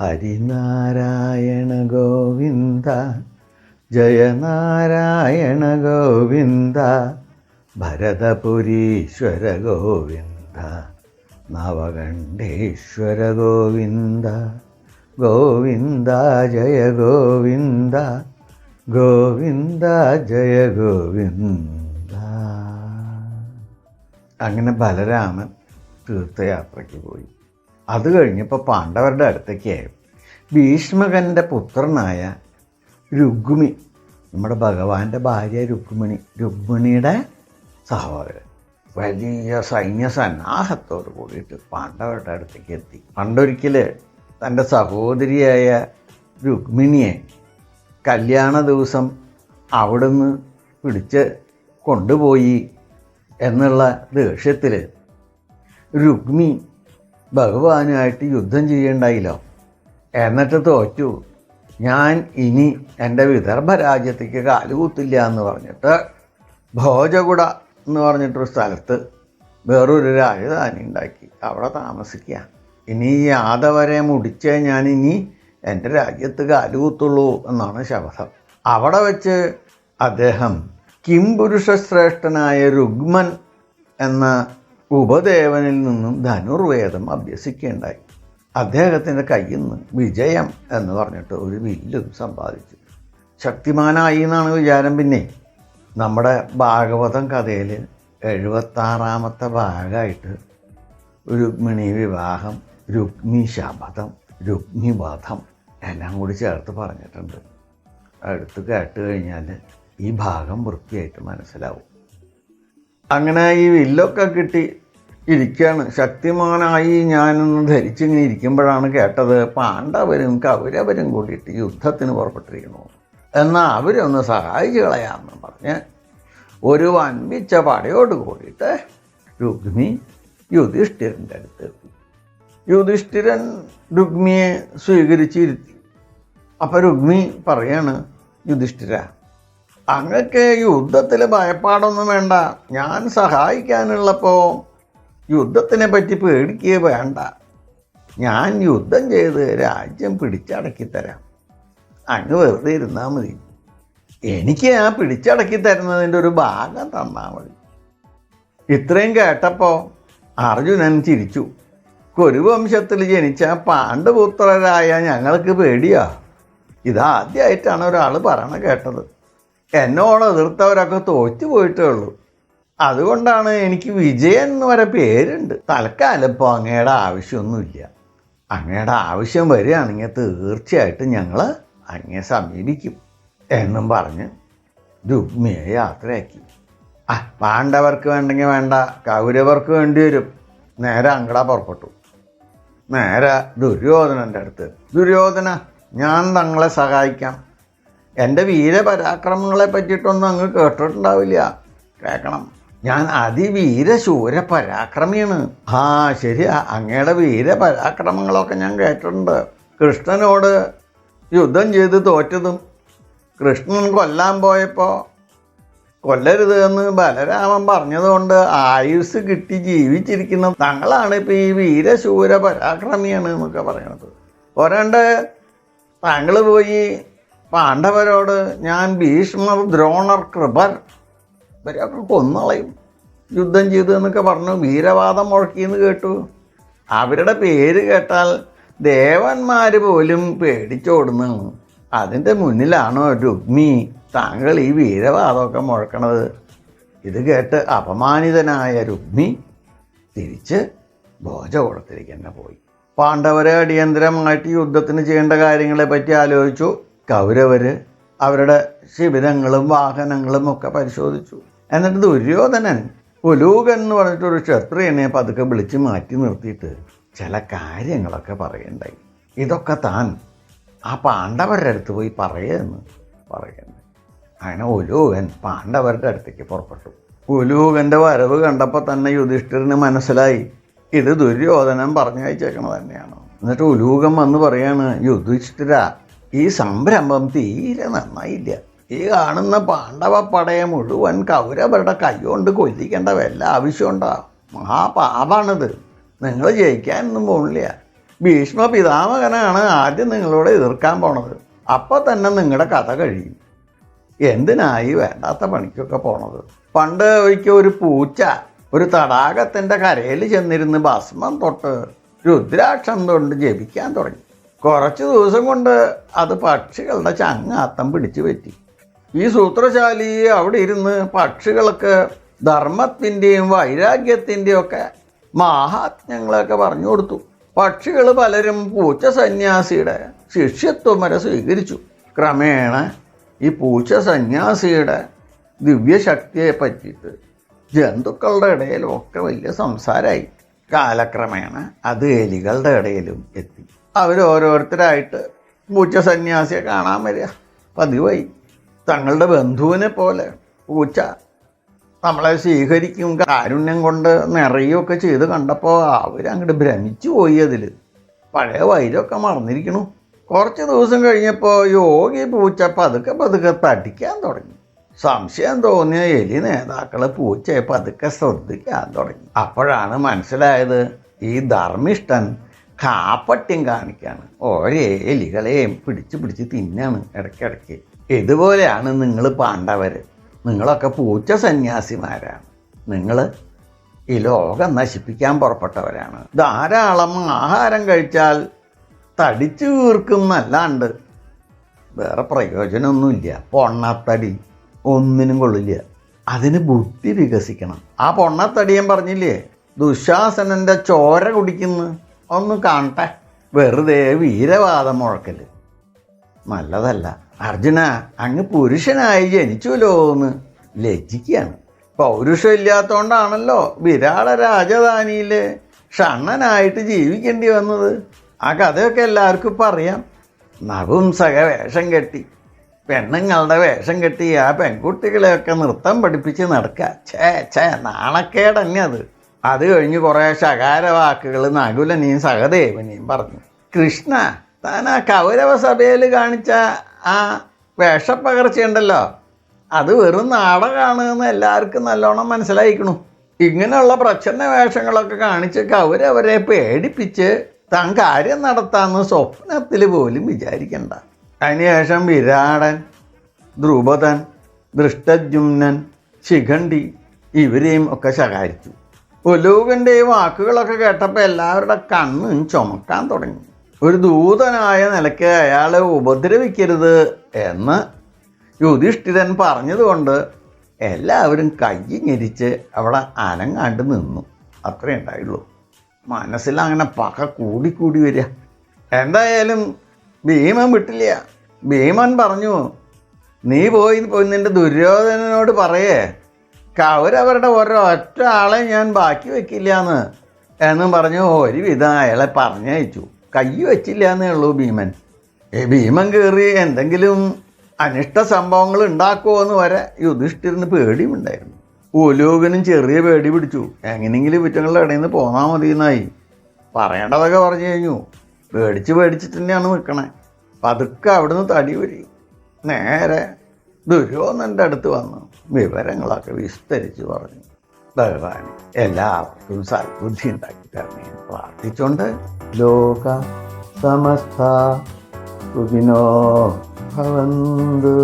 ഹരിനാരായണ ഗോവിന്ദ ജയനാരായണ ഗോവിന്ദ ഭരതപുരീശ്വര ഗോവിന്ദ നവകണ്ഠേശ്വര ഗോവിന്ദ ഗോവിന്ദ ജയ ഗോവിന്ദ ഗോവിന്ദ ജയ ഗോവിന്ദ. അങ്ങനെ ബലരാമൻ തീർത്ഥയാത്രയ്ക്ക് പോയി. അത് കഴിഞ്ഞപ്പോൾ പാണ്ഡവരുടെ അടുത്തേക്കായി ഭീഷ്മകന്റെ പുത്രനായ രുഗ്മി നമ്മുടെ ഭഗവാന്റെ ഭാര്യ രുക്മിണി രുക്മിണിയുടെ സഹോദരൻ. വലിയ സൈന്യ സന്നാഹത്തോട് കൂടിയിട്ട് പാണ്ഡവരുടെ അടുത്തേക്ക് എത്തി. പണ്ടൊരിക്കൽ തന്റെ സഹോദരിയായ രുക്മിണിയെ കല്യാണ ദിവസം അവിടുന്ന് പിടിച്ച് കൊണ്ടുപോയി എന്നുള്ള ദേഷ്യത്തിൽ രുക്മി ഭഗവാനുമായിട്ട് യുദ്ധം ചെയ്യണ്ടായില്ലോ? എന്നിട്ട് തോറ്റു ഞാൻ ഇനി എന്റെ വിദർഭ രാജ്യത്തേക്ക് കാലുകൂത്തില്ല എന്ന് പറഞ്ഞിട്ട് ഭോജകുട എന്ന് പറഞ്ഞിട്ടൊരു സ്ഥലത്ത് വേറൊരു രാജധാനി ഉണ്ടാക്കി. അവിടെ താമസിക്കുക. ഇനി ഈ യാദവരെ മുടിച്ചേ ഞാൻ ഇനി എന്റെ രാജ്യത്ത് കാലുകൂത്തുള്ളൂ എന്നാണ് ശപഥം. അവിടെ വെച്ച് അദ്ദേഹം കിംപുരുഷ ശ്രേഷ്ഠനായ രുഗ്മൻ എന്ന ഉപദേവനിൽ നിന്നും ധനുർവേദം അഭ്യസിക്കുകയുണ്ടായി. അദ്ദേഹത്തിന്റെ കയ്യിൽ നിന്ന് വിജയം എന്ന് പറഞ്ഞിട്ട് ഒരു വില്ലും സമ്പാദിച്ചു. ശക്തിമാനായി എന്നാണ് വിചാരം പിന്നെ. നമ്മുടെ ഭാഗവതം കഥയിൽ എഴുപത്താറാമത്തെ ഭാഗമായിട്ട് രുക്മിണി വിവാഹം രുക്മി ശപഥം രുക്മി വധം എല്ലാം കൂടി ചേർത്ത് പറഞ്ഞിട്ടുണ്ട്. അടുത്ത് കേട്ട് കഴിഞ്ഞാൽ ഈ ഭാഗം വൃത്തിയായിട്ട് മനസ്സിലാവും. അങ്ങനെ ഈ വില്ലൊക്കെ കിട്ടി ഇരിക്കുകയാണ് ശക്തിമാനായി ഞാനൊന്ന് ധരിച്ചിങ്ങനെ ഇരിക്കുമ്പോഴാണ് കേട്ടത് പാണ്ഡവരും കൗരവരും കൂടിയിട്ട് യുദ്ധത്തിന് പുറപ്പെട്ടിരിക്കുന്നു. എന്നാൽ അവരൊന്ന് സഹായിച്ചു കളയാമെന്ന് പറഞ്ഞ് ഒരു വൻപിച്ച പടയോട് കൂടിയിട്ട് രുഗ്മി യുധിഷ്ഠിരന്റെ അടുത്ത് എത്തി. യുധിഷ്ഠിരൻ രുഗ്മിയെ സ്വീകരിച്ചിരുത്തി. അപ്പം രുഗ്മി പറയാണ് യുധിഷ്ഠിര അങ്ങക്ക് യുദ്ധത്തിൽ ഭയപ്പാടൊന്നും വേണ്ട. ഞാൻ സഹായിക്കാനുള്ളപ്പോൾ യുദ്ധത്തിനെ പറ്റി പേടിക്കുക വേണ്ട. ഞാൻ യുദ്ധം ചെയ്ത് രാജ്യം പിടിച്ചടക്കി തരാം അങ്ങ് വെറുതെ ഇരുന്നാൽ മതി. എനിക്ക് ആ പിടിച്ചടക്കി തരുന്നതിന്റെ ഒരു ഭാഗം തന്നാൽ മതി. ഇത്രയും കേട്ടപ്പോൾ അർജുനൻ ചിരിച്ചു. കുരുവംശത്തിൽ ജനിച്ച പാണ്ഡുപുത്രരായ ഞങ്ങൾക്ക് പേടിയാ. ഇതാദ്യമായിട്ടാണ് ഒരാൾ പറയണ കേട്ടത്. എന്നോട് എതിർത്തവരൊക്കെ തോറ്റു പോയിട്ടേ ഉള്ളൂ. അതുകൊണ്ടാണ് എനിക്ക് വിജയൻ എന്ന് വരെ പേരുണ്ട്. തൽക്കാലം ഇപ്പോൾ അങ്ങയുടെ ആവശ്യമൊന്നുമില്ല. അങ്ങയുടെ ആവശ്യം വരികയാണെങ്കിൽ തീർച്ചയായിട്ടും ഞങ്ങൾ അങ്ങയെ സമീപിക്കും എന്നും പറഞ്ഞ് രുക്മിയെ യാത്രയാക്കി. ആ പാണ്ഡവർക്ക് വേണ്ടെങ്കിൽ വേണ്ട കൗരവർക്ക് വേണ്ടി വരും. നേരെ അങ്കട പുറപ്പെട്ടു. നേരെ ദുര്യോധനന്റെ അടുത്ത് ദുര്യോധന ഞാൻ തങ്ങളെ സഹായിക്കാം. എന്റെ വീരപരാക്രമങ്ങളെ പറ്റിയിട്ടൊന്നും അങ്ങ് കേട്ടിട്ടുണ്ടാവില്ല. കേൾക്കണം. ഞാൻ അതിവീരശൂര പരാക്രമിയാണ് ആ ശരിയാ അങ്ങയുടെ വീരപരാക്രമങ്ങളൊക്കെ ഞാൻ കേട്ടിട്ടുണ്ട്. കൃഷ്ണനോട് യുദ്ധം ചെയ്ത് തോറ്റതും കൃഷ്ണൻ കൊല്ലാൻ പോയപ്പോൾ കൊല്ലരുത് എന്ന് ബലരാമൻ പറഞ്ഞതുകൊണ്ട് ആയുസ് കിട്ടി ജീവിച്ചിരിക്കുന്ന തങ്ങളാണ് ഇപ്പോൾ ഈ വീരശൂര പരാക്രമിയാണ് എന്നൊക്കെ പറയണത്. ഒരണ്ട് താങ്കൾ പോയി പാണ്ഡവരോട് ഞാൻ ഭീഷ്മർ ദ്രോണർ കൃപർ ഇവരെയൊക്കെ കൊന്നളയും. യുദ്ധം ചെയ്തു എന്നൊക്കെ പറഞ്ഞു. വീരവാദം മുഴക്കിയെന്ന് കേട്ടു. അവരുടെ പേര് കേട്ടാൽ ദേവന്മാർ പോലും പേടിച്ചോടുന്നു. അതിന്റെ മുന്നിലാണോ രുക്മി താങ്കൾ ഈ വീരവാദമൊക്കെ മുഴക്കണത്? ഇത് കേട്ട് അപമാനിതനായ രുക്മി തിരിച്ച് ഭോജകുളത്തിലേക്ക് തന്നെ പോയി. പാണ്ഡവരെ അടിയന്തരമായിട്ട് യുദ്ധത്തിന് ചെയ്യേണ്ട കാര്യങ്ങളെപ്പറ്റി ആലോചിച്ചു. കൗരവർ അവരുടെ ശിബിരങ്ങളും വാഹനങ്ങളും ഒക്കെ പരിശോധിച്ചു. എന്നിട്ട് ദുര്യോധനൻ ഉലൂകൻ എന്ന് പറഞ്ഞിട്ടൊരു ക്ഷത്രിയനെ പതുക്കെ വിളിച്ച് മാറ്റി നിർത്തിയിട്ട് ചില കാര്യങ്ങളൊക്കെ പറയണ്ടായി. ഇതൊക്കെ താൻ ആ പാണ്ഡവരുടെ അടുത്ത് പോയി പറയുമെന്ന് പറയണ്ടായി. അങ്ങനെ ഉലൂകൻ പാണ്ഡവരുടെ അടുത്തേക്ക് പുറപ്പെട്ടു. ഉലൂകന്റെ വരവ് കണ്ടപ്പോൾ തന്നെ യുധിഷ്ഠിരന് മനസ്സിലായി. ഇത് ദുര്യോധനൻ പറഞ്ഞയച്ചേക്കണത് തന്നെയാണ്. എന്നിട്ട് ഉലൂകം വന്ന് പറയാണ് യുധിഷ്ഠിര ഈ സംരംഭം തീരെ നന്നായില്ല. ഈ കാണുന്ന പാണ്ഡവ പടയെ മുഴുവൻ കൗരവരുടെ കൈകൊണ്ട് കൊല്ലിക്കേണ്ട വല്ല ആവശ്യമുണ്ടോ? മഹാപാപാണിത് നിങ്ങൾ ജയിക്കാനൊന്നും പോണില്ല. ഭീഷ്മ പിതാമകനാണ് ആദ്യം നിങ്ങളോട് എതിർക്കാൻ പോണത്. അപ്പോൾ തന്നെ നിങ്ങളുടെ കഥ കഴിയും. എന്തിനായി വേണ്ടാത്ത പണിക്കൊക്കെ പോണത്? പണ്ട് ഒരിക്കൽ ഒരു പൂച്ച ഒരു തടാകത്തിന്റെ കരയിൽ ചെന്നിരുന്ന് ഭസ്മം തൊട്ട് രുദ്രാക്ഷം കൊണ്ട് ജപിക്കാൻ തുടങ്ങി. കുറച്ച് ദിവസം കൊണ്ട് അത് പക്ഷികളുടെ ചങ്ങാത്തം പിടിച്ചു പറ്റി. ഈ സൂത്രശാലി അവിടെ ഇരുന്ന് പക്ഷികൾക്ക് ധർമ്മത്തിന്റെയും വൈരാഗ്യത്തിന്റെയും ഒക്കെ മാഹാത്മ്യങ്ങളൊക്കെ പറഞ്ഞു കൊടുത്തു. പക്ഷികൾ പലരും പൂച്ച സന്യാസിയുടെ ശിഷ്യത്വം വരെ സ്വീകരിച്ചു. ക്രമേണ ഈ പൂച്ച സന്യാസിയുടെ ദിവ്യശക്തിയെ പറ്റിയിട്ട് ജന്തുക്കളുടെ ഇടയിലും ഒക്കെ വലിയ സംസാരമായി. കാലക്രമേണ അത് എലികളുടെ ഇടയിലും എത്തി. അവരോരോരുത്തരായിട്ട് പൂച്ച സന്യാസിയെ കാണാൻ വരിക പതിവായി. തങ്ങളുടെ ബന്ധുവിനെ പോലെ പൂച്ച നമ്മളെ സ്വീകരിക്കും കാരുണ്യം കൊണ്ട് നിറയുകയൊക്കെ ചെയ്ത് കണ്ടപ്പോൾ അവരങ്ങോട്ട് ഭ്രമിച്ചു പോയി അതിൽ പഴയ വൈരമൊക്കെ മറന്നിരിക്കണു. കുറച്ച് ദിവസം കഴിഞ്ഞപ്പോൾ യോഗി പൂച്ച പതുക്കെ പതുക്കെ തടിക്കാൻ തുടങ്ങി. സംശയം തോന്നിയ എലി നേതാക്കൾ പൂച്ചയെ പതുക്കെ ശ്രദ്ധിക്കാൻ തുടങ്ങി. അപ്പോഴാണ് മനസ്സിലായത് ഈ ധർമ്മിഷ്ഠൻ കാപ്പട്യം കാണിക്കാണ്. ഓരോ എലികളെയും പിടിച്ച് പിടിച്ച് തിന്നാണ് ഇടയ്ക്കിടയ്ക്ക്. ഇതുപോലെയാണ് നിങ്ങൾ പാണ്ഡവർ നിങ്ങളൊക്കെ പൂച്ച സന്യാസിമാരാണ്. നിങ്ങൾ ഈ ലോകം നശിപ്പിക്കാൻ പുറപ്പെട്ടവരാണ്. ധാരാളം ആഹാരം കഴിച്ചാൽ തടിച്ചു തീർക്കുന്നല്ലാണ്ട് വേറെ പ്രയോജനമൊന്നുമില്ല. പൊണ്ണത്തടി ഒന്നിനും കൊള്ളില്ല. അതിന് ബുദ്ധി വികസിക്കണം. ആ പൊണ്ണത്തടിയൻ പറഞ്ഞില്ലേ? ദുശാസനന്റെ ചോര കുടിക്കുന്നു. ഒന്ന് കാണട്ടെ. വെറുതെ വീരവാദം മുഴക്കൽ. നല്ലതല്ല. അർജുന അങ്ങ് പുരുഷനായി ജനിച്ചുല്ലോ എന്ന് ലജ്ജിക്കുകയാണ്. പൗരുഷം ഇല്ലാത്തോണ്ടാണല്ലോ വിരാട രാജധാനിയിൽ ഷണ്ണനായിട്ട് ജീവിക്കേണ്ടി വന്നത്. ആ കഥയൊക്കെ എല്ലാവർക്കും ഇപ്പം അറിയാം. നപുംസക വേഷം കെട്ടി. പെണ്ണുങ്ങളുടെ വേഷം കെട്ടി ആ പെൺകുട്ടികളെയൊക്കെ നൃത്തം പഠിപ്പിച്ച് നടക്കുക. ഛേ ഛേ നാണക്കേട് തന്നെ അത്. അത് കഴിഞ്ഞ് കുറേ ശകാര വാക്കുകൾ നകുലനെയും സഹദേവനെയും പറഞ്ഞു. കൃഷ്ണ താൻ ആ കൗരവ സഭയിൽ കാണിച്ച ആ വേഷപ്പകർച്ചയുണ്ടല്ലോ. അത് വെറും നാടകമാണെന്ന് എല്ലാവർക്കും നല്ലോണം മനസ്സിലായിക്കണു. ഇങ്ങനെയുള്ള പ്രച്ഛന്ന വേഷങ്ങളൊക്കെ കാണിച്ച് കൗരവരെ പേടിപ്പിച്ച് താൻ കാര്യം നടത്താമെന്ന് സ്വപ്നത്തിൽ പോലും വിചാരിക്കണ്ട. അതിനുശേഷം വിരാടൻ ധ്രുപദൻ ദൃഷ്ടജുംനൻ ശിഖണ്ഡി ഇവരെയും ഒക്കെ ശകാരിച്ചു. ഉലൂകന്റെ ഈ വാക്കുകളൊക്കെ കേട്ടപ്പോൾ എല്ലാവരുടെ കണ്ണും ചുമക്കാൻ തുടങ്ങി. ഒരു ദൂതനായ നിലയ്ക്ക് അയാളെ ഉപദ്രവിക്കരുത് എന്ന് യുധിഷ്ഠിരൻ പറഞ്ഞതുകൊണ്ട് എല്ലാവരും കയ്യിഞ്ഞിരിച്ച് അവിടെ അനങ്ങാണ്ട് നിന്നു. അത്രേ ഉണ്ടായുള്ളൂ. മനസ്സിൽ അങ്ങനെ പക കൂടിക്കൂടി വരിക. എന്തായാലും ഭീമൻ വിട്ടില്ല. ഭീമൻ പറഞ്ഞു നീ പോയി നിന്റെ ദുര്യോധനനോട് പറയേ കവരവരുടെ ഒരൊറ്റ ആളെ ഞാൻ ബാക്കി വെക്കില്ല എന്ന് എന്നും പറഞ്ഞു. ഒരുവിധം അയാളെ പറഞ്ഞയച്ചു. കൈ വച്ചില്ല എന്നേ ഉള്ളൂ ഭീമൻ. ഭീമൻ കയറി എന്തെങ്കിലും അനിഷ്ട സംഭവങ്ങൾ ഉണ്ടാക്കുമോ എന്ന് വരെ യുധിഷ്ഠിരന് പേടിയുണ്ടായിരുന്നു ഉലോകനും ചെറിയ പേടി പിടിച്ചു. എങ്ങനെയെങ്കിലും കുറ്റങ്ങളുടെ ഇടയിൽ നിന്ന് പോന്നാൽ മതി എന്നായി പറയേണ്ടതൊക്കെ പറഞ്ഞു കഴിഞ്ഞു. പേടിച്ച് പേടിച്ചിട്ട് തന്നെയാണ് നിൽക്കണേ. പതുക്കെ അവിടുന്ന് തടി വരി നേരെ ദുര്യോധനന്റെ അടുത്ത് വന്ന്. വിവരങ്ങളൊക്കെ വിസ്തരിച്ച് പറഞ്ഞു. ഭഗവാൻ എല്ലാവർക്കും സൽബുദ്ധി ഉണ്ടാക്കി തരണേ പ്രാർത്ഥിച്ചുകൊണ്ട് ലോക സമസ്ത സുഖിനോ ഭവന്തു.